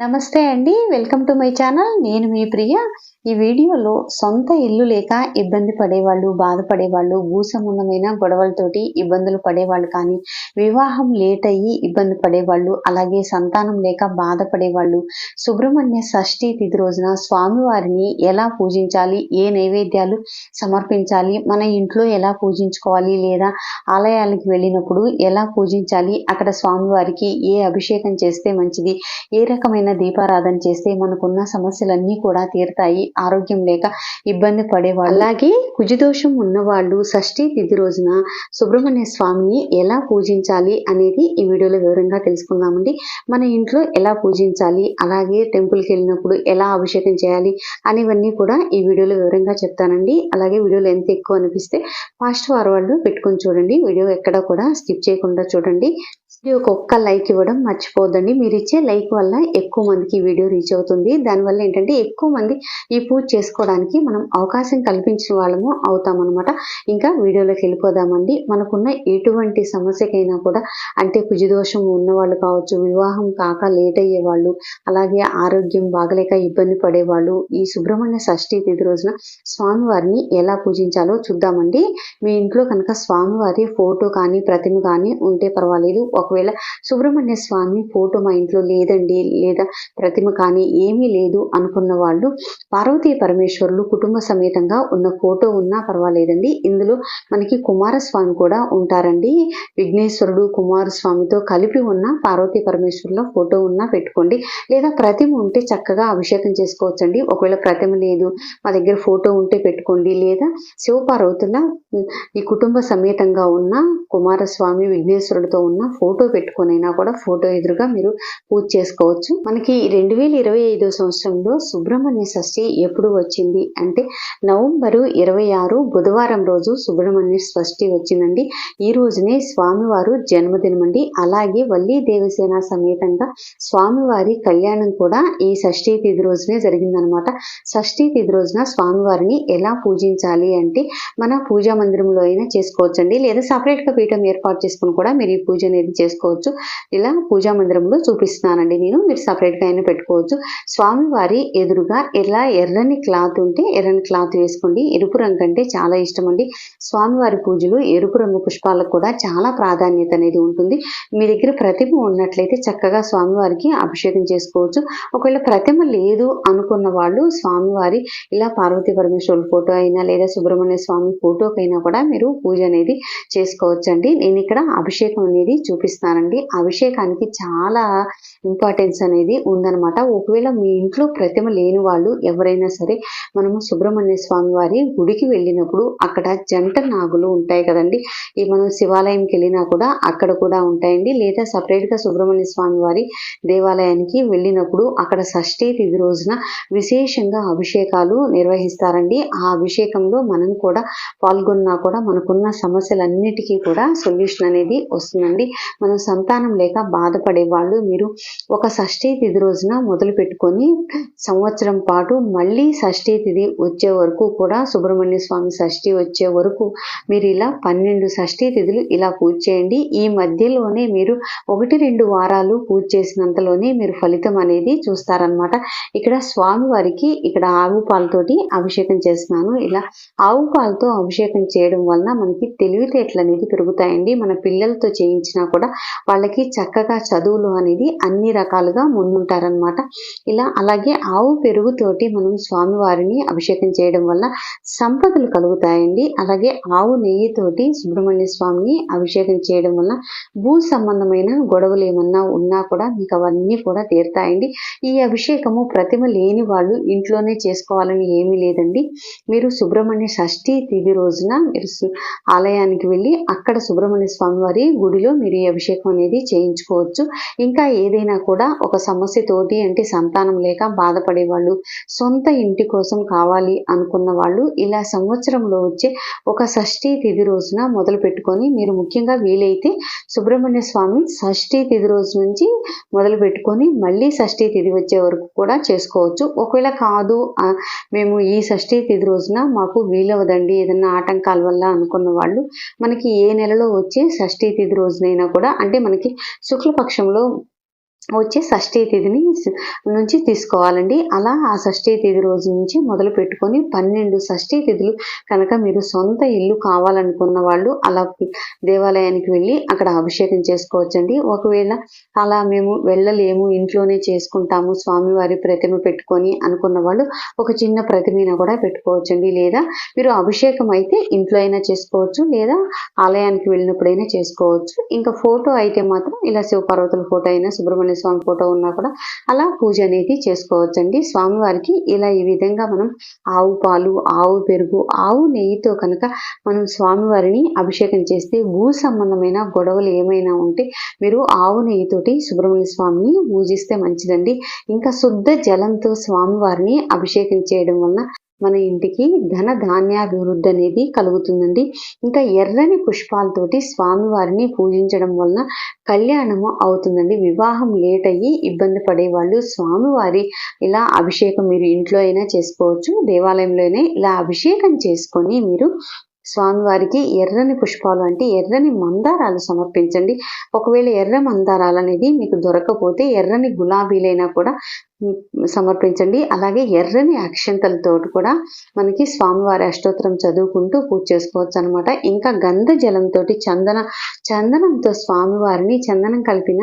నమస్తే అండి welcome to my channel. నేను మీ ప్రియ. ఈ వీడియోలో సొంత ఇల్లు లేక ఇబ్బంది పడేవాళ్ళు బాధపడేవాళ్ళు భూ సంబంధమైన గొడవలతోటి ఇబ్బందులు పడేవాళ్ళు కానీ వివాహం లేట్ అయ్యి ఇబ్బంది పడేవాళ్ళు అలాగే సంతానం లేక బాధపడేవాళ్ళు సుబ్రహ్మణ్య షష్ఠి తిథి రోజున స్వామివారిని ఎలా పూజించాలి ఏ నైవేద్యాలు సమర్పించాలి మన ఇంట్లో ఎలా పూజించుకోవాలి లేదా ఆలయాలకు వెళ్ళినప్పుడు ఎలా పూజించాలి అక్కడ స్వామివారికి ఏ అభిషేకం చేస్తే మంచిది ఏ రకమైన దీపారాధన చేస్తే మనకున్న సమస్యలన్నీ కూడా తీరుతాయి ఆరోగ్యం లేక ఇబ్బంది పడేవాళ్ళు. అలాగే కుజదోషం ఉన్నవాళ్ళు షష్ఠి తిథి రోజున సుబ్రహ్మణ్య స్వామిని ఎలా పూజించాలి అనేది ఈ వీడియోలో వివరంగా తెలుసుకుందామండి. మన ఇంట్లో ఎలా పూజించాలి అలాగే టెంపుల్కి వెళ్ళినప్పుడు ఎలా అభిషేకం చేయాలి అనేవన్నీ కూడా ఈ వీడియోలో వివరంగా చెప్తానండి. అలాగే వీడియోలు ఎంత ఎక్కువ అనిపిస్తే ఫాస్ట్ ఫార్వర్డ్ పెట్టుకొని చూడండి. వీడియో ఎక్కడ కూడా స్కిప్ చేయకుండా చూడండి. వీడియోకి ఒక్క లైక్ ఇవ్వడం మర్చిపోద్దండి మీరు ఇచ్చే లైక్ వల్ల ఎక్కువ మందికి వీడియో రీచ్ అవుతుంది. దానివల్ల ఏంటంటే ఎక్కువ మంది ఈ పూజ చేసుకోవడానికి మనం అవకాశం కల్పించిన వాళ్ళము అవుతామన్నమాట. ఇంకా వీడియోలోకి వెళ్ళిపోదామండి. మనకున్న ఎటువంటి సమస్యకైనా కూడా అంటే కుజదోషం ఉన్నవాళ్ళు కావచ్చు వివాహం కాక లేట్ అయ్యే వాళ్ళు అలాగే ఆరోగ్యం బాగలేక ఇబ్బంది పడేవాళ్ళు ఈ సుబ్రహ్మణ్య షష్ఠి తిథి రోజున స్వామివారిని ఎలా పూజించాలో చూద్దామండి. మీ ఇంట్లో కనుక స్వామివారి ఫోటో కానీ ప్రతిమ కానీ ఉంటే పర్వాలేదు. ఒక ఒకవేళ సుబ్రహ్మణ్య స్వామి ఫోటో మా ఇంట్లో లేదండి లేదా ప్రతిమ కానీ ఏమీ లేదు అనుకున్న వాళ్ళు పార్వతీ పరమేశ్వరులు కుటుంబ సమేతంగా ఉన్న ఫోటో ఉన్నా పర్వాలేదండి. ఇందులో మనకి కుమారస్వామి కూడా ఉంటారండి. విఘ్నేశ్వరుడు కుమారస్వామితో కలిపి ఉన్న పార్వతీ పరమేశ్వరుల ఫోటో ఉన్నా పెట్టుకోండి. లేదా ప్రతిమ ఉంటే చక్కగా అభిషేకం చేసుకోవచ్చండి. ఒకవేళ ప్రతిమ లేదు మా దగ్గర ఫోటో ఉంటే పెట్టుకోండి. లేదా శివపార్వతుల ఈ కుటుంబ సమేతంగా ఉన్న కుమారస్వామి విఘ్నేశ్వరుడితో ఉన్న ఫోటో పెట్టుకొనైనా కూడా ఫోటో ఎదురుగా మీరు పూజ చేసుకోవచ్చు. మనకి రెండు వేల ఇరవై ఐదో సంవత్సరంలో సుబ్రహ్మణ్య షష్ఠి ఎప్పుడు వచ్చింది అంటే నవంబరు ఇరవై ఆరు బుధవారం రోజు సుబ్రహ్మణ్య షష్ఠి వచ్చిందండి. ఈ రోజునే స్వామివారు జన్మదినం అండి. అలాగే వల్లి దేవసేన సమేతంగా స్వామివారి కళ్యాణం కూడా ఈ షష్ఠి తిథి రోజునే జరిగిందనమాట. షష్ఠి తిథి రోజున స్వామివారిని ఎలా పూజించాలి అంటే మన పూజా మందిరంలో అయినా చేసుకోవచ్చండి. లేదా సపరేట్గా పీఠం ఏర్పాటు చేసుకుని కూడా మీరు ఈ పూజ అనేది చేసుకోవచ్చు. ఇలా పూజా మందిరంలో చూపిస్తున్నానండి నేను. మీరు సపరేట్గా అయినా పెట్టుకోవచ్చు. స్వామివారి ఎదురుగా ఇలా ఎర్రని క్లాత్ ఉంటే ఎర్రని క్లాత్ వేసుకోండి. ఎరుపు రంగు అంటే చాలా ఇష్టం అండి స్వామివారి పూజలు ఎరుపు రంగు పుష్పాలకు కూడా చాలా ప్రాధాన్యత అనేది ఉంటుంది. మీ దగ్గర ప్రతిమ ఉన్నట్లయితే చక్కగా స్వామివారికి అభిషేకం చేసుకోవచ్చు. ఒకవేళ ప్రతిమ లేదు అనుకున్న వాళ్ళు స్వామివారి ఇలా పార్వతీ పరమేశ్వరుల ఫోటో అయినా లేదా సుబ్రహ్మణ్య స్వామి ఫోటోకైనా కూడా మీరు పూజ అనేది చేసుకోవచ్చండి. నేను ఇక్కడ అభిషేకం అనేది చూపిస్తానండి అభిషేకానికి చాలా ఇంపార్టెన్స్ అనేది ఉందన్నమాట. ఒకవేళ మీ ఇంట్లో ప్రతిమ లేని వాళ్ళు ఎవరైనా సరే మనము సుబ్రహ్మణ్య స్వామి వారి గుడికి వెళ్ళినప్పుడు అక్కడ జంట నాగులు ఉంటాయి కదండి. ఈ మనం శివాలయంకి వెళ్ళినా కూడా అక్కడ కూడా ఉంటాయండి. లేదా సపరేట్గా సుబ్రహ్మణ్య స్వామి వారి దేవాలయానికి వెళ్ళినప్పుడు అక్కడ షష్ఠీ తిథి రోజున విశేషంగా అభిషేకాలు నిర్వహిస్తారండి. ఆ అభిషేకంలో మనం కూడా పాల్గొన్నా కూడా మనకున్న సమస్యలన్నిటికీ కూడా సొల్యూషన్ అనేది వస్తుందండి. మనం సంతానం లేక బాధపడే వాళ్ళు మీరు ఒక షష్ఠీ తిథి రోజున మొదలు పెట్టుకొని సంవత్సరం పాటు మళ్ళీ షష్ఠీ తిథి వచ్చే వరకు కూడా సుబ్రహ్మణ్య స్వామి షష్ఠి వచ్చే వరకు మీరు ఇలా పన్నెండు షష్ఠీ తిథులు ఇలా పూజ చేయండి. ఈ మధ్యలోనే మీరు ఒకటి రెండు వారాలు పూజ చేసినంతలోనే మీరు ఫలితం అనేది చూస్తారనమాట ఇక్కడ స్వామివారికి ఇక్కడ ఆవు పాలతోటి అభిషేకం చేస్తున్నాను. ఇలా ఆవు పాలతో అభిషేకం చేయడం వలన మనకి తెలివితేటలు అనేది పెరుగుతాయండి. మన పిల్లలతో చేయించినా కూడా వాళ్ళకి చక్కగా చదువులు అనేది అన్ని రకాలుగా ముందుంటారనమాట ఇలా అలాగే ఆవు పెరుగుతోటి మనం స్వామివారిని అభిషేకం చేయడం వల్ల సంపదలు కలుగుతాయండి. అలాగే ఆవు నెయ్యితోటి సుబ్రహ్మణ్య స్వామిని అభిషేకం చేయడం వల్ల భూ సంబంధమైన గొడవలు ఏమన్నా ఉన్నా కూడా మీకు అవన్నీ కూడా తీరుతాయండి. ఈ అభిషేకము ప్రతిమ లేని వాళ్ళు ఇంట్లోనే చేసుకోవాలని ఏమీ లేదండి. మీరు సుబ్రహ్మణ్య షష్ఠి తిథి రోజున మీరు ఆలయానికి వెళ్ళి అక్కడ సుబ్రహ్మణ్య స్వామి వారి గుడిలో మీరు ఈ అభిషేకం అభిషేకం అనేది చేయించుకోవచ్చు. ఇంకా ఏదైనా కూడా ఒక సమస్యతోటి అంటే సంతానం లేక బాధపడే వాళ్ళు సొంత ఇంటి కోసం కావాలి అనుకున్న వాళ్ళు ఇలా సంవత్సరంలో వచ్చే ఒక షష్ఠీ తిథి రోజున మొదలు పెట్టుకొని మీరు ముఖ్యంగా వీలైతే సుబ్రహ్మణ్య స్వామి షష్ఠీ తిథి రోజు నుంచి మొదలు పెట్టుకొని మళ్ళీ షష్ఠీ తిథి వచ్చే వరకు కూడా చేసుకోవచ్చు. ఒకవేళ కాదు మేము ఈ షష్ఠీ తిథి రోజున మాకు వీలవదండి ఏదన్నా ఆటంకాల వల్ల అనుకున్న వాళ్ళు మనకి ఏ నెలలో వచ్చే షష్ఠీ తిథి రోజునైనా కూడా అంటే మనకి శుక్లపక్షంలో వచ్చే షష్ఠీ తిథిని నుంచి తీసుకోవాలండి. అలా ఆ షష్ఠీ తిథి రోజు నుంచి మొదలు పెట్టుకొని పన్నెండు షష్ఠీ తిథులు కనుక మీరు సొంత ఇల్లు కావాలనుకున్న వాళ్ళు అలా దేవాలయానికి వెళ్ళి అక్కడ అభిషేకం చేసుకోవచ్చండి. ఒకవేళ అలా మేము వెళ్ళలేము ఇంట్లోనే చేసుకుంటాము స్వామివారి ప్రతిమ పెట్టుకొని అనుకున్న వాళ్ళు ఒక చిన్న ప్రతిమను కూడా పెట్టుకోవచ్చండి. లేదా మీరు అభిషేకం అయితే ఇంట్లో అయినా చేసుకోవచ్చు లేదా ఆలయానికి వెళ్ళినప్పుడైనా చేసుకోవచ్చు. ఇంకా ఫోటో అయితే మాత్రం ఇలా శివపార్వతుల ఫోటో అయినా సుబ్రహ్మణ్య స్వామి ఫోటో ఉన్నా కూడా అలా పూజ అనేది చేసుకోవచ్చండి. స్వామివారికి ఇలా ఈ విధంగా మనం ఆవు పాలు ఆవు పెరుగు ఆవు నెయ్యితో కనుక మనం స్వామివారిని అభిషేకం చేస్తే భూ సంబంధమైన గొడవలు ఏమైనా ఉంటే మీరు ఆవు నెయ్యితోటి సుబ్రహ్మణ్య స్వామిని పూజిస్తే మంచిదండి. ఇంకా శుద్ధ జలంతో స్వామివారిని అభిషేకం చేయడం వలన మన ఇంటికి ధన ధాన్యాభివృద్ధి అనేది కలుగుతుందండి. ఇంకా ఎర్రని పుష్పాలతోటి స్వామివారిని పూజించడం వలన కళ్యాణము అవుతుందండి. వివాహం లేట్ అయ్యి ఇబ్బంది పడేవాళ్ళు స్వామివారి ఇలా అభిషేకం మీరు ఇంట్లో అయినా చేసుకోవచ్చు దేవాలయంలోనే ఇలా అభిషేకం చేసుకొని మీరు స్వామివారికి ఎర్రని పుష్పాలు అంటే ఎర్రని మందారాలు సమర్పించండి. ఒకవేళ ఎర్ర మందారాలు అనేది మీకు దొరకకపోతే ఎర్రని గులాబీలైనా కూడా సమర్పించండి. అలాగే ఎర్రని అక్షంతలతో కూడా మనకి స్వామివారి అష్టోత్తరం చదువుకుంటూ పూజ చేసుకోవచ్చు అనమాట ఇంకా గంధ జలంతో చందన చందనంతో స్వామివారిని చందనం కలిపిన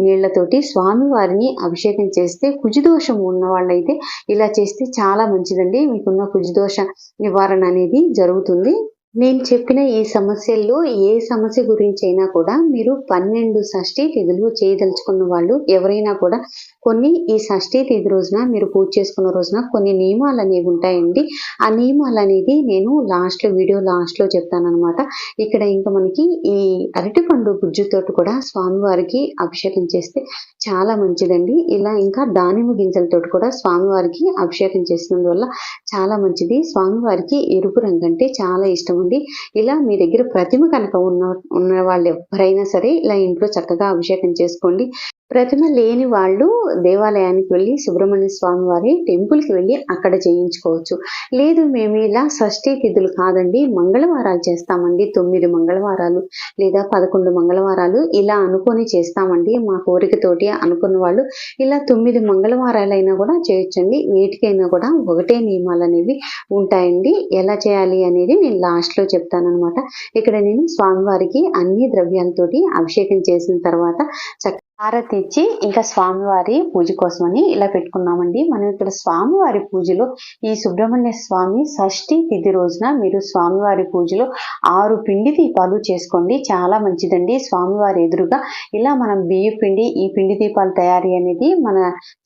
నీళ్ళతోటి స్వామివారిని అభిషేకం చేస్తే కుజుదోషం ఉన్న వాళ్ళైతే ఇలా చేస్తే చాలా మంచిదండి. మీకున్న కుజుదోష నివారణ అనేది జరుగుతుంది. నేను చెప్పిన ఈ సమస్యల్లో ఏ సమస్య గురించి అయినా కూడా మీరు పన్నెండు షష్ఠీ తిథులు చేయదలుచుకున్న వాళ్ళు ఎవరైనా కూడా కొన్ని ఈ షష్ఠీ తిథి రోజున మీరు పూజ చేసుకున్న రోజున కొన్ని నియమాలు అనేవి ఉంటాయండి. ఆ నియమాలు అనేది నేను లాస్ట్లో వీడియో లాస్ట్లో చెప్తానన్నమాట. ఇక్కడ ఇంకా మనకి ఈ అరటిపండు గుజ్జుతోటి కూడా స్వామివారికి అభిషేకం చేస్తే చాలా మంచిదండి. ఇలా ఇంకా దానిమ్మ గింజలతోటి కూడా స్వామివారికి అభిషేకం చేసినందువల్ల చాలా మంచిది. స్వామివారికి ఎరుపు రంగు అంటే చాలా ఇష్టం ఉంది. ఇలా మీ దగ్గర ప్రతిమ కనుక ఉన్న ఉన్న వాళ్ళు ఎవరైనా సరే ఇలా ఇంట్లో చక్కగా అభిషేకం చేసుకోండి. ప్రతిమ లేని వాళ్ళు దేవాలయానికి వెళ్ళి సుబ్రహ్మణ్య స్వామి వారి టెంపుల్కి వెళ్ళి అక్కడ చేయించుకోవచ్చు. లేదు మేము ఇలా షష్ఠీ తిథులు కాదండి మంగళవారాలు చేస్తామండి తొమ్మిది మంగళవారాలు లేదా పదకొండు మంగళవారాలు ఇలా అనుకొని చేస్తామండి. మా కోరికతోటి అనుకున్న వాళ్ళు ఇలా తొమ్మిది మంగళవారాలైనా కూడా చేయొచ్చండి. వీటికైనా కూడా ఒకటే నియమాలు అనేవి ఉంటాయండి. ఎలా చేయాలి అనేది నేను లాస్ట్లో చెప్తానమాట ఇక్కడ నేను స్వామివారికి అన్ని ద్రవ్యాలతోటి అభిషేకం చేసిన తర్వాత చక్క హారతి ఇచ్చి ఇంకా స్వామివారి పూజ కోసమని ఇలా పెట్టుకున్నామండి. మనం ఇక్కడ స్వామివారి పూజలో ఈ సుబ్రహ్మణ్య స్వామి షష్ఠి తిథి రోజున మీరు స్వామివారి పూజలో ఆరు పిండి దీపాలు చేసుకోండి. చాలా మంచిదండి. స్వామివారి ఎదురుగా ఇలా మనం బియ్య పిండి ఈ పిండి దీపాలు తయారీ అనేది మన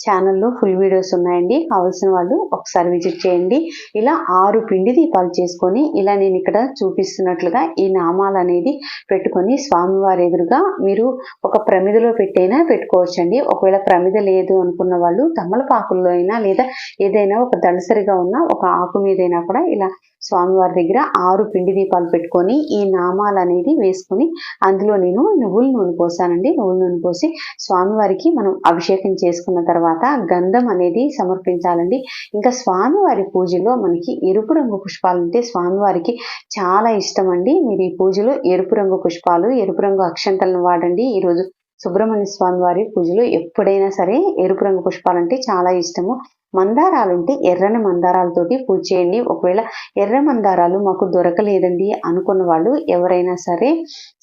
ఛానల్లో ఫుల్ వీడియోస్ ఉన్నాయండి. కావాల్సిన వాళ్ళు ఒకసారి విజిట్ చేయండి. ఇలా ఆరు పిండి దీపాలు చేసుకొని ఇలా నేను ఇక్కడ చూపిస్తున్నట్లుగా ఈ నామాలు అనేది పెట్టుకొని స్వామివారి ఎదురుగా మీరు ఒక ప్రమిదలో పెట్టైనా పెట్టుకోవచ్చండి. ఒకవేళ ప్రమిద లేదు అనుకున్న వాళ్ళు తమలపాకుల్లో అయినా లేదా ఏదైనా ఒక దళసరిగా ఉన్న ఒక ఆకు మీదైనా కూడా ఇలా స్వామివారి దగ్గర ఆరు పిండి దీపాలు పెట్టుకొని ఈ నామాలు అనేది వేసుకొని అందులో నేను నువ్వుల నూనె పోసానండి. నువ్వుల నూనె పోసి స్వామివారికి మనం అభిషేకం చేసుకున్న తర్వాత గంధం అనేది సమర్పించాలండి. ఇంకా స్వామివారి పూజలో మనకి ఎరుపు రంగు పుష్పాలు అంటే స్వామివారికి చాలా ఇష్టం అండి మీరు ఈ పూజలో ఎరుపు రంగు పుష్పాలు ఎరుపు రంగు అక్షంతలను వాడండి. ఈరోజు సుబ్రహ్మణ్య స్వామి వారి పూజలో ఎప్పుడైనా సరే ఎరుపు రంగు పుష్పాలంటే చాలా ఇష్టము. మందారాలు ఉంటే ఎర్రని మందారాలతోటి పూజ చేయండి. ఒకవేళ ఎర్ర మందారాలు మాకు దొరకలేదండి అనుకున్న వాళ్ళు ఎవరైనా సరే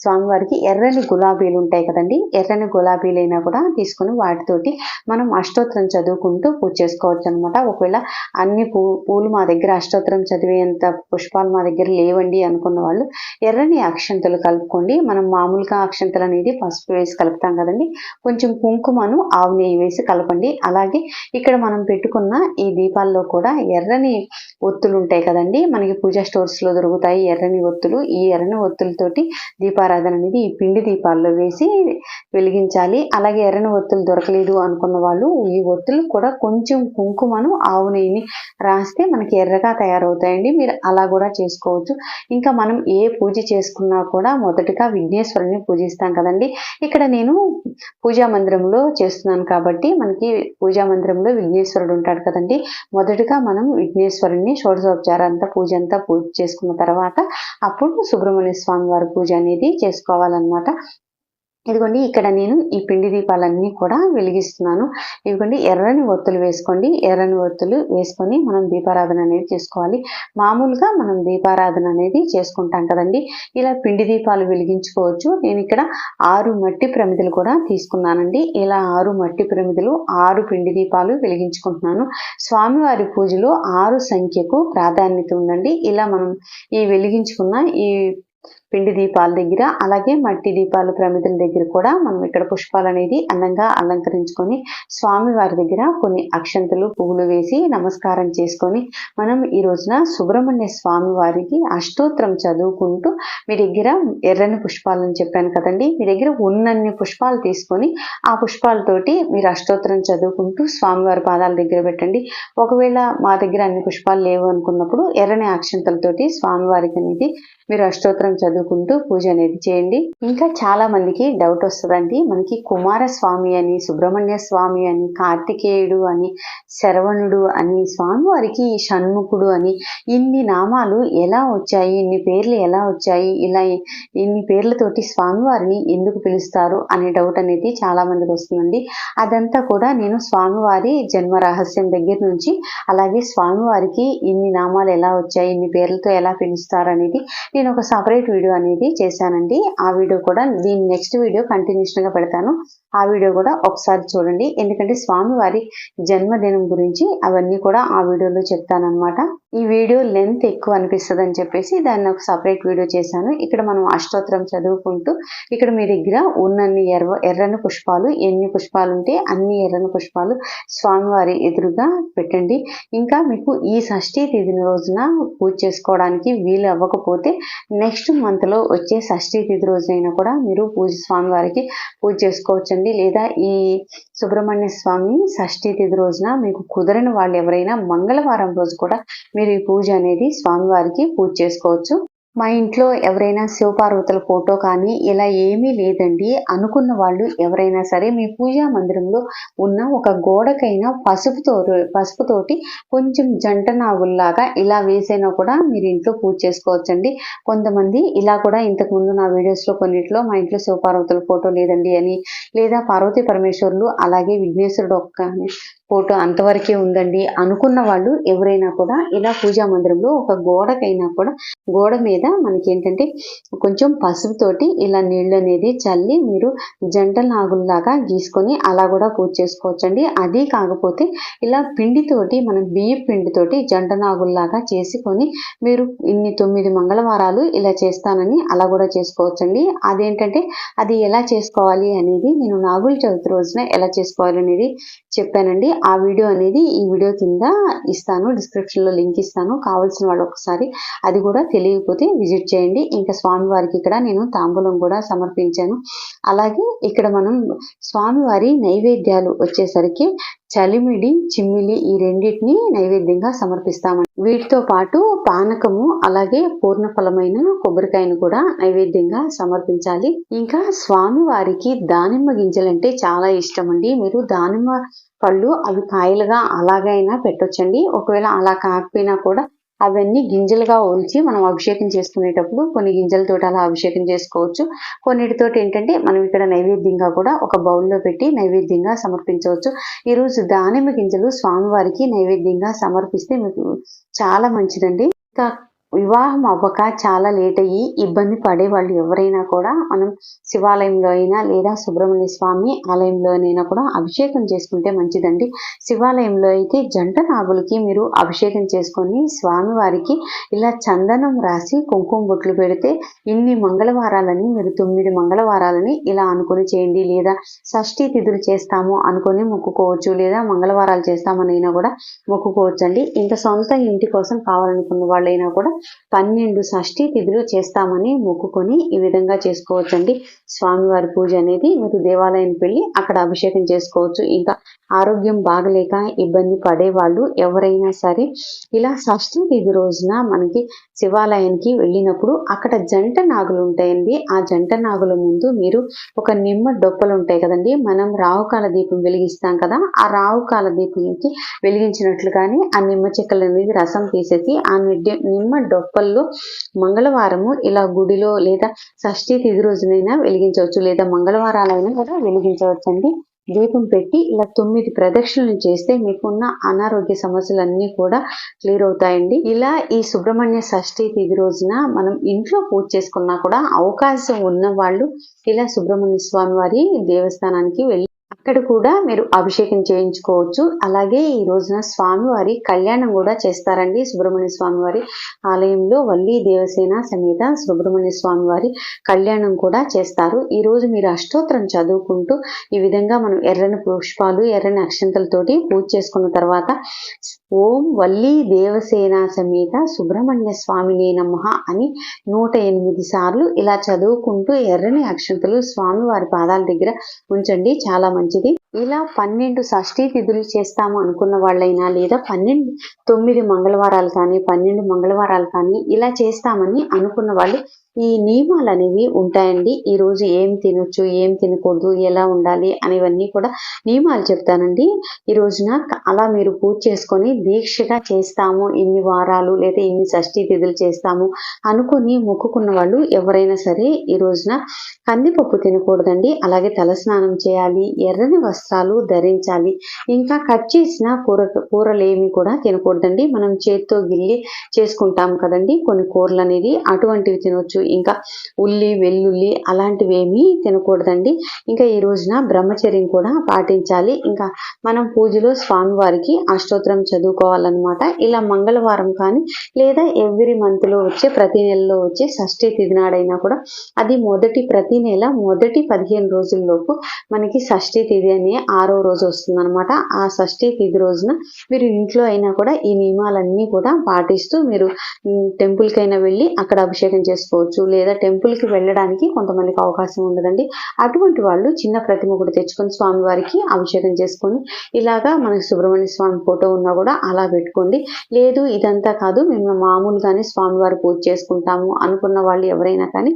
స్వామివారికి ఎర్రని గులాబీలు ఉంటాయి కదండి ఎర్రని గులాబీలైనా కూడా తీసుకొని వాటితోటి మనం అష్టోత్తరం చదువుకుంటూ పూజ చేసుకోవచ్చు అనమాట ఒకవేళ అన్ని పూ పూలు మా దగ్గర అష్టోత్తరం చదివేంత పుష్పాలు మా దగ్గర లేవండి అనుకున్న వాళ్ళు ఎర్రని అక్షంతలు కలుపుకోండి. మనం మామూలుగా అక్షంతలు అనేది పసుపు వేసి కలుపుతాం కదండి. కొంచెం కుంకుమను ఆవు నెయ్యి వేసి కలపండి. అలాగే ఇక్కడ మనం పెట్టుకున్న ఈ దీపాల్లో కూడా ఎర్రని ఒత్తులు ఉంటాయి కదండి. మనకి పూజా స్టోర్స్లో దొరుకుతాయి ఎర్రని ఒత్తులు. ఈ ఎర్రని ఒత్తులతోటి దీపారాధన అనేది ఈ పిండి దీపాల్లో వేసి వెలిగించాలి. అలాగే ఎర్రని ఒత్తులు దొరకలేదు అనుకున్న వాళ్ళు ఈ ఒత్తులు కూడా కొంచెం కుంకుమను ఆవు నెయ్యిని రాస్తే మనకి ఎర్రగా తయారవుతాయండి. మీరు అలా కూడా చేసుకోవచ్చు. ఇంకా మనం ఏ పూజ చేసుకున్నా కూడా మొదటగా విఘ్నేశ్వరుని పూజిస్తాం కదండి. ఇక్కడ నేను పూజా మందిరంలో చేస్తున్నాను కాబట్టి మనకి పూజా మందిరంలో విఘ్నేశ్వరుడు ఉంటాడు. కదండి. మొదటిగా మనం విఘ్నేశ్వరుని షోడశోపచార అంతా పూజ అంతా పూజ చేసుకున్న తర్వాత అప్పుడు సుబ్రహ్మణ్య స్వామి వారి పూజ అనేది చేసుకోవాలన్నమాట. ఇదిగోండి ఇక్కడ నేను ఈ పిండి దీపాలన్నీ కూడా వెలిగిస్తున్నాను. ఇదిగోండి ఎర్రని ఒత్తులు వేసుకోండి. ఎర్రని ఒత్తులు వేసుకొని మనం దీపారాధన అనేది చేసుకోవాలి. మామూలుగా మనం దీపారాధన అనేది చేసుకుంటాం కదండి. ఇలా పిండి దీపాలు వెలిగించుకోవచ్చు. నేను ఇక్కడ ఆరు మట్టి ప్రమిదలు కూడా తీసుకున్నానండి. ఇలా ఆరు మట్టి ప్రమిదలు ఆరు పిండి దీపాలు వెలిగించుకుంటున్నాను. స్వామివారి పూజలో ఆరు సంఖ్యకు ప్రాధాన్యత ఉందండి. ఇలా మనం ఈ వెలిగించుకున్న ఈ పిండి దీపాల దగ్గర అలాగే మట్టి దీపాలు ప్రమిదల దగ్గర కూడా మనం ఇక్కడ పుష్పాలు అనేది అందంగా అలంకరించుకొని స్వామి వారి దగ్గర కొన్ని అక్షంతలు పువ్వులు వేసి నమస్కారం చేసుకొని మనం ఈ రోజున సుబ్రహ్మణ్య స్వామి వారికి అష్టోత్తరం చదువుకుంటూ మీ దగ్గర ఎర్రని పుష్పాలని చెప్పాను కదండి. మీ దగ్గర ఉన్నన్ని పుష్పాలు తీసుకొని ఆ పుష్పాలతోటి మీరు అష్టోత్తరం చదువుకుంటూ స్వామివారి పాదాల దగ్గర పెట్టండి. ఒకవేళ మా దగ్గర అన్ని పుష్పాలు లేవు అనుకున్నప్పుడు ఎర్రని అక్షంతలతోటి స్వామివారికి అనేది మీరు అష్టోత్తరం చదువుకుంటూ పూజ అనేది చేయండి. ఇంకా చాలా మందికి డౌట్ వస్తుందండి. మనకి కుమారస్వామి అని సుబ్రహ్మణ్య స్వామి అని కార్తికేయుడు అని శరవణుడు అని స్వామివారికి షణ్ముఖుడు అని ఇన్ని నామాలు ఎలా వచ్చాయి ఇన్ని పేర్లు ఎలా వచ్చాయి ఇలా ఇన్ని పేర్లతోటి స్వామివారిని ఎందుకు పిలుస్తారు అనే డౌట్ అనేది చాలా మందికి వస్తుందండి. అదంతా కూడా నేను స్వామివారి జన్మ రహస్యం దగ్గర నుంచి అలాగే స్వామివారికి ఇన్ని నామాలు ఎలా వచ్చాయి ఇన్ని పేర్లతో ఎలా పిలుస్తారు అనేది నేను ఒక సపరేట్ వీడియో అనేది చేశానండి. ఆ వీడియో కూడా దీని నెక్స్ట్ వీడియో కంటిన్యూషన్గా పెడతాను. ఆ వీడియో కూడా ఒకసారి చూడండి. ఎందుకంటే స్వామివారి జన్మదినం గురించి అవన్నీ కూడా ఆ వీడియోలో చెప్తానమాట ఈ వీడియో లెంత్ ఎక్కువ అనిపిస్తుంది అని చెప్పేసి దాన్ని ఒక సపరేట్ వీడియో చేశాను. ఇక్కడ మనం అష్టోత్తరం చదువుకుంటూ ఇక్కడ మీ దగ్గర ఉన్నన్ని ఎర్ర ఎర్రని పుష్పాలు ఎన్ని పుష్పాలు ఉంటే అన్ని ఎర్రని పుష్పాలు స్వామివారి ఎదురుగా పెట్టండి. ఇంకా మీకు ఈ షష్ఠీ తిథి రోజున పూజ చేసుకోవడానికి వీలు అవ్వకపోతే నెక్స్ట్ మంత్లో వచ్చే షష్ఠీ తిథి రోజైనా కూడా మీరు పూజ స్వామి వారికి పూజ చేసుకోవచ్చండి. లేదా ఈ సుబ్రహ్మణ్య స్వామి షష్ఠీ తిథి రోజున మీకు కుదరని వాళ్ళు ఎవరైనా మంగళవారం రోజు కూడా మీరు ఈ పూజ అనేది స్వామివారికి పూజ చేసుకోవచ్చు. మా ఇంట్లో ఎవరైనా శివపార్వతుల ఫోటో కానీ ఇలా ఏమీ లేదండి. అనుకున్న వాళ్ళు ఎవరైనా సరే మీ పూజా మందిరంలో ఉన్న ఒక గోడకైనా పసుపుతో పసుపుతోటి కొంచెం జంట నాగుల్లాగా ఇలా వేసైనా కూడా మీరు ఇంట్లో పూజ చేసుకోవచ్చండి. కొంతమంది ఇలా కూడా ఇంతకుముందు నా వీడియోస్లో కొన్నిట్లో మా ఇంట్లో శివపార్వతుల ఫోటో లేదండి అని లేదా పార్వతీ పరమేశ్వరులు అలాగే విఘ్నేశ్వరుడు ఒక్క ఫోటో అంతవరకే ఉందండి. అనుకున్న వాళ్ళు ఎవరైనా కూడా ఇలా పూజా మందిరంలో ఒక గోడకైనా కూడా గోడ మీద మనకి ఏంటంటే కొంచెం పసుపుతోటి ఇలా నీళ్ళు అనేది చల్లి మీరు జంట నాగుల్లాగా గీసుకొని అలా కూడా పూజ చేసుకోవచ్చండి. అది కాకపోతే ఇలా పిండితోటి మనం బియ్య పిండితోటి జంట నాగుల్లాగా చేసుకొని మీరు ఇన్ని తొమ్మిది మంగళవారాలు ఇలా చేస్తానని అలా కూడా చేసుకోవచ్చండి. అదేంటంటే అది ఎలా చేసుకోవాలి అనేది నేను నాగుల చవితి రోజున ఎలా చేసుకోవాలి అనేది చెప్పానండి. ఆ వీడియో అనేది ఈ వీడియో కింద ఇస్తాను డిస్క్రిప్షన్లో లింక్ ఇస్తాను. కావాల్సిన వాళ్ళు ఒకసారి అది కూడా తెలియకపోతే విజిట్ చేయండి. ఇంకా స్వామివారికి ఇక్కడ నేను తాంబూలం కూడా సమర్పించాను. అలాగే ఇక్కడ మనం స్వామివారి నైవేద్యాలు వచ్చేసరికి చలిమిడి చిమ్మిలి ఈ రెండింటిని నైవేద్యంగా సమర్పిస్తామండి. వీటితో పాటు పానకము అలాగే పూర్ణఫలమైన కొబ్బరికాయను కూడా నైవేద్యంగా సమర్పించాలి. ఇంకా స్వామి వారికి దానిమ్మ గింజలంటే చాలా ఇష్టం అండి మీరు దానిమ్మ పళ్ళు అవి కాయలుగా అలాగైనా పెట్టొచ్చండి. ఒకవేళ అలా కాకపోయినా కూడా అవన్నీ గింజలుగా ఒలిచి మనం అభిషేకం చేసుకునేటప్పుడు కొన్ని గింజలతోటి అలా అభిషేకం చేసుకోవచ్చు. కొన్నిటితోటి ఏంటంటే మనం ఇక్కడ నైవేద్యంగా కూడా ఒక బౌల్లో పెట్టి నైవేద్యంగా సమర్పించవచ్చు. ఈరోజు దానిమ్మ గింజలు స్వామివారికి నైవేద్యంగా సమర్పిస్తే మీకు చాలా మంచిదండి. ఇంకా వివాహం అవ్వక చాలా లేట్ అయ్యి ఇబ్బంది పడే వాళ్ళు ఎవరైనా కూడా మనం శివాలయంలో అయినా లేదా సుబ్రహ్మణ్య స్వామి ఆలయంలోనైనా కూడా అభిషేకం చేసుకుంటే మంచిదండి. శివాలయంలో అయితే జంట నాగులకి మీరు అభిషేకం చేసుకొని స్వామివారికి ఇలా చందనం రాసి కుంకుమ బొట్లు పెడితే ఇన్ని మంగళవారాలని మీరు తొమ్మిది మంగళవారాలని ఇలా అనుకొని చేయండి. లేదా షష్ఠీ తిథులు చేస్తాము అనుకొని మొక్కుకోవచ్చు. లేదా మంగళవారాలు చేస్తామనైనా కూడా మొక్కుకోవచ్చు అండి ఇంకా సొంత ఇంటి కోసం కావాలనుకున్న వాళ్ళైనా కూడా పన్నెండు షష్ఠీ తిథులు చేస్తామని మొక్కుకొని ఈ విధంగా చేసుకోవచ్చండి. స్వామివారి పూజ అనేది మీరు దేవాలయానికి వెళ్ళి అక్కడ అభిషేకం చేసుకోవచ్చు. ఇంకా ఆరోగ్యం బాగలేక ఇబ్బంది పడే వాళ్ళు ఎవరైనా సరే ఇలా షష్ఠీ తిథి రోజున మనకి శివాలయానికి వెళ్ళినప్పుడు అక్కడ జంట నాగులు ఉంటాయండి. ఆ జంట నాగుల ముందు మీరు ఒక నిమ్మ డొప్పలు ఉంటాయి కదండి. మనం రావుకాల దీపం వెలిగిస్తాం కదా ఆ రావుకాల దీపంకి వెలిగించినట్లుగానే ఆ నిమ్మ చెక్కల అనేది రసం తీసేసి ఆ నిమ్మ డొప్పల్లో మంగళవారము ఇలా గుడిలో లేదా షష్ఠీ తిది రోజునైనా వెలిగించవచ్చు లేదా మంగళవారాలైనా కూడా వెలిగించవచ్చు అండి దీపం పెట్టి ఇలా తొమ్మిది ప్రదక్షిణలు చేస్తే మీకున్న అనారోగ్య సమస్యలన్నీ కూడా క్లియర్ అవుతాయండి. ఇలా ఈ సుబ్రహ్మణ్య షష్ఠి తిది రోజున మనం ఇంట్లో పూజ చేసుకున్నా కూడా అవకాశం ఉన్న వాళ్ళు ఇలా సుబ్రహ్మణ్య స్వామి వారి దేవస్థానానికి వెళ్ళి అక్కడ కూడా మీరు అభిషేకం చేయించుకోవచ్చు. అలాగే ఈ రోజున స్వామివారి కళ్యాణం కూడా చేస్తారండి. సుబ్రహ్మణ్య స్వామివారి ఆలయంలో వల్లి దేవసేన సమేత సుబ్రహ్మణ్య స్వామివారి కళ్యాణం కూడా చేస్తారు. ఈ రోజు మీరు అష్టోత్తరం చదువుకుంటూ ఈ విధంగా మనం ఎర్రని పుష్పాలు ఎర్రని అక్షంతలతోటి పూజ చేసుకున్న తర్వాత ఓం వల్లి దేవసేన సమేత సుబ్రహ్మణ్య స్వామిని నమ అని నూట ఎనిమిది సార్లు ఇలా చదువుకుంటూ ఎర్రని అక్షంతలు స్వామివారి పాదాల దగ్గర ఉంచండి. చాలా మంచిది. ఇలా పన్నెండు షష్ఠీ తిథులు చేస్తాము అనుకున్న వాళ్ళైనా లేదా పన్నెండు తొమ్మిది మంగళవారాలు కానీ పన్నెండు మంగళవారాలు కానీ ఇలా చేస్తామని అనుకున్న వాళ్ళు ఈ నియమాలు అనేవి ఉంటాయండి. ఈ రోజు ఏం తినొచ్చు ఏం తినకూడదు ఎలా ఉండాలి అనేవన్నీ కూడా నియమాలు చెప్తానండి. ఈ రోజున అలా మీరు పూజ చేసుకొని దీక్షగా చేస్తాము. ఇన్ని వారాలు లేదా ఇన్ని షష్ఠీ తిథులు చేస్తాము అనుకుని మొక్కుకున్న వాళ్ళు ఎవరైనా సరే ఈ రోజున కందిపప్పు తినకూడదండి. అలాగే తలస్నానం చేయాలి ఎర్రని వస్త్రాలు ధరించాలి. ఇంకా కట్ చేసిన కూర కూరలు ఏమి కూడా తినకూడదండి. మనం చేత్తో గిల్లి చేసుకుంటాం కదండి. కొన్ని కూరలు అనేది అటువంటివి తినొచ్చు. ఇంకా ఉల్లి వెల్లుల్లి అలాంటివి ఏమీ తినకూడదండి. ఇంకా ఈ రోజున బ్రహ్మచర్యం కూడా పాటించాలి. ఇంకా మనం పూజలో స్వామివారికి అష్టోత్తరం చదువుకోవాలన్నమాట. ఇలా మంగళవారం కానీ లేదా ఎవ్రీ మంత్లో వచ్చే ప్రతి నెలలో వచ్చే షష్ఠి తిథి నాడైనా కూడా అది మొదటి ప్రతి నెల మొదటి పదిహేను రోజుల్లోపు మనకి షష్ఠీ తిథి అనే ఆరో రోజు వస్తుందన్నమాట. ఆ షష్ఠీ తిథి రోజున మీరు ఇంట్లో అయినా కూడా ఈ నియమాలన్నీ కూడా పాటిస్తూ మీరు టెంపుల్కైనా వెళ్ళి అక్కడ అభిషేకం చేసుకోవచ్చు. లేదా టెంపుల్కి వెళ్ళడానికి కొంతమందికి అవకాశం ఉండదండి. అటువంటి వాళ్ళు చిన్న ప్రతిమ కూడా తెచ్చుకొని స్వామివారికి అభిషేకం చేసుకొని ఇలాగా మనకి సుబ్రహ్మణ్య స్వామి ఫోటో ఉన్నా కూడా అలా పెట్టుకోండి. లేదు ఇదంతా కాదు మేము మామూలుగానే స్వామివారి పూజ చేసుకుంటాము అనుకున్న వాళ్ళు ఎవరైనా కానీ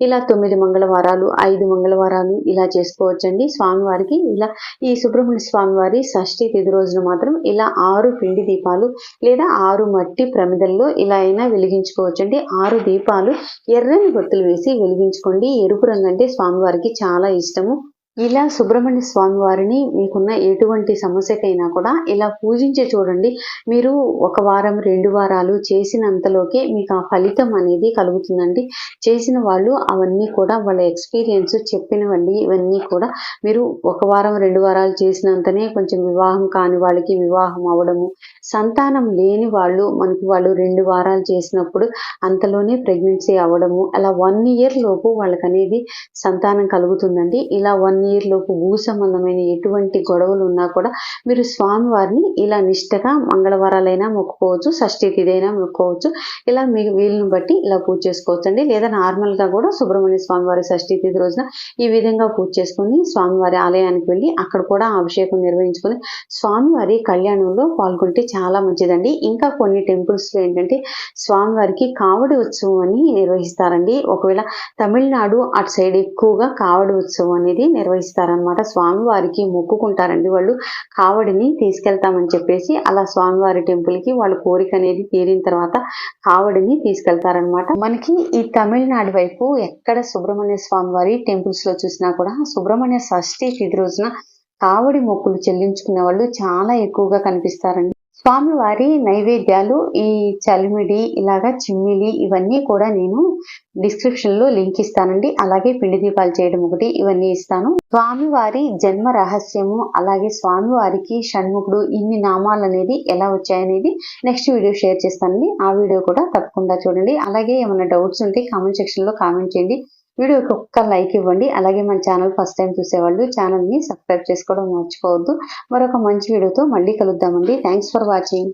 ఇలా తొమ్మిది మంగళవారాలు ఐదు మంగళవారాలు ఇలా చేసుకోవచ్చండి. స్వామివారికి ఇలా ఈ సుబ్రహ్మణ్య స్వామి వారి షష్ఠి తిథి రోజున మాత్రం ఇలా ఆరు పిండి దీపాలు లేదా ఆరు మట్టి ప్రమిదల్లో ఇలా అయినా వెలిగించుకోవచ్చండి. ఆరు దీపాలు ఎర్రని బొత్తులు వేసి వెలిగించుకోండి. ఎరుపు రంగు అంటే స్వామివారికి చాలా ఇష్టము. ఇలా సుబ్రహ్మణ్య స్వామి వారిని మీకున్న ఎటువంటి సమస్యకైనా కూడా ఇలా పూజించి చూడండి. మీరు ఒక వారం రెండు వారాలు చేసినంతలోకే మీకు ఆ ఫలితం అనేది కలుగుతుందండి. చేసిన వాళ్ళు అవన్నీ కూడా వాళ్ళ ఎక్స్పీరియన్స్ చెప్పినవండి. ఇవన్నీ కూడా మీరు ఒక వారం రెండు వారాలు చేసినంతనే కొంచెం వివాహం కాని వాళ్ళకి వివాహం అవడము సంతానం లేని వాళ్ళు మనకి వాళ్ళు రెండు వారాలు చేసినప్పుడు అంతలోనే ప్రెగ్నెన్సీ అవ్వడము అలా వన్ ఇయర్ లోపు వాళ్ళకనేది సంతానం కలుగుతుందండి. ఇలా వన్ ఇయర్ భూ సంబంధమైన ఎటువంటి గొడవలు ఉన్నా కూడా మీరు స్వామివారిని ఇలా నిష్టగా మంగళవారాలైనా మొక్కుకోవచ్చు షష్ఠీ తిథైనా మొక్కుకోవచ్చు. ఇలా మీ వీలుని బట్టి ఇలా పూజ చేసుకోవచ్చు అండి లేదా నార్మల్గా కూడా సుబ్రహ్మణ్య స్వామివారి షష్ఠీ తిథి రోజున ఈ విధంగా పూజ చేసుకొని స్వామివారి ఆలయానికి వెళ్ళి అక్కడ కూడా అభిషేకం నిర్వహించుకొని స్వామివారి కళ్యాణంలో పాల్గొంటే చాలా మంచిదండి. ఇంకా కొన్ని టెంపుల్స్లో ఏంటంటే స్వామివారికి కావడి ఉత్సవం అని నిర్వహిస్తారండి. ఒకవేళ తమిళనాడు అటు సైడ్ ఎక్కువగా కావడి ఉత్సవం అనేది అనుభవిస్తారనమాట స్వామివారికి మొక్కుకుంటారండి వాళ్ళు. కావడిని తీసుకెళ్తామని చెప్పేసి అలా స్వామివారి టెంపుల్కి వాళ్ళ కోరిక అనేది తీరిన తర్వాత కావడిని తీసుకెళ్తారనమాట మనకి ఈ తమిళనాడు వైపు ఎక్కడ సుబ్రహ్మణ్య స్వామి వారి టెంపుల్స్లో చూసినా కూడా సుబ్రహ్మణ్య షష్ఠి తిథి రోజున కావడి మొక్కులు చెల్లించుకునే వాళ్ళు చాలా ఎక్కువగా కనిపిస్తారండి. స్వామివారి నైవేద్యాలు ఈ చలిమిడి ఇలాగా చిమ్మిలి ఇవన్నీ కూడా నేను డిస్క్రిప్షన్లో లింక్ ఇస్తానండి. అలాగే పిండి దీపాలు చేయడం ఒకటి ఇవన్నీ ఇస్తాను. స్వామివారి జన్మ రహస్యము అలాగే స్వామివారికి షణ్ముఖుడు ఇన్ని నామాలు అనేది ఎలా వచ్చాయనేది నెక్స్ట్ వీడియో షేర్ చేస్తానండి. ఆ వీడియో కూడా తప్పకుండా చూడండి. అలాగే ఏమైనా డౌట్స్ ఉంటే కామెంట్ సెక్షన్లో కామెంట్ చేయండి. వీడియోకి ఒక్క లైక్ ఇవ్వండి. అలాగే మన ఛానల్ ఫస్ట్ టైం చూసేవాళ్ళు ఛానల్ని సబ్స్క్రైబ్ చేసుకోవడం మర్చిపోవద్దు. మరొక మంచి వీడియోతో మళ్ళీ కలుద్దామండి. Thanks for watching